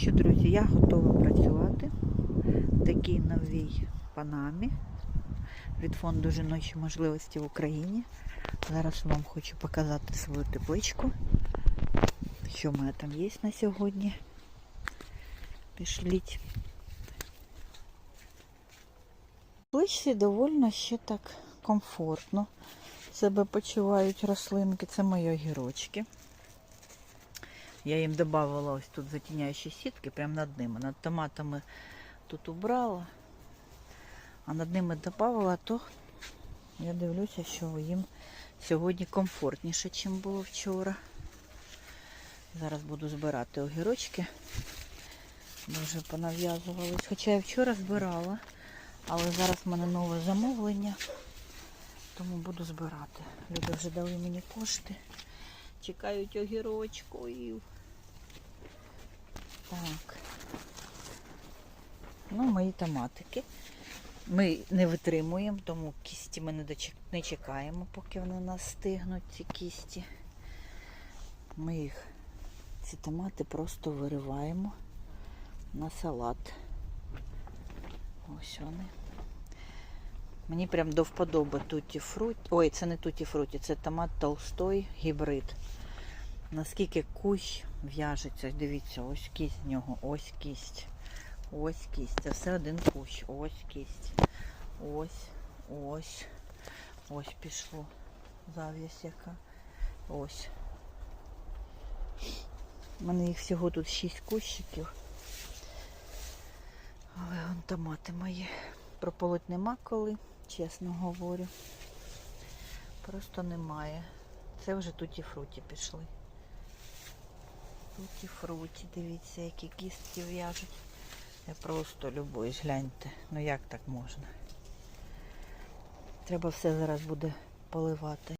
що, друзі, я готова працювати в такій новій панамі від фонду жіночі можливості в Україні. Зараз вам хочу показати свою тепличку. Що в мене там є на сьогодні. Пішліть. В тепличці доволі ще так комфортно себе почувають рослинки. Це мої огірочки. Я їм додавала ось тут затіняючі сітки прямо над ними. Над томатами тут убрала, а над ними додавала, то я дивлюся, що їм сьогодні комфортніше, ніж було вчора. Зараз буду збирати огірочки. Дуже понав'язувались. Хоча я вчора збирала, але зараз в мене нове замовлення, тому буду збирати. Люди вже дали мені кошти. Чекають огірочків. Так. Ну, мої томатики. Ми не витримуємо, тому кісті ми не, чекаємо, поки вони у нас стигнуть, ці кісті. Ми їх, ці томати просто вириваємо на салат. Ось вони. Мені прям до вподоби туті фруті. Ой, це не туті фруті, це томат толстой гібрид. Наскільки кущ в'яжеться, дивіться, ось кість з нього, ось кість, ось кість. Це все один кущ, ось кість. Ось, ось, ось пішло. Зав'язь яка. Ось. У мене їх всього тут 6 кущиків. Але вон томати мої. Прополоть нема коли, чесно говорю. Просто немає. Це вже туті фруті пішли. Туті фруті, дивіться, які кістки в'яжуть. Я просто любуюсь, гляньте. Ну як так можна? Треба все зараз буде поливати.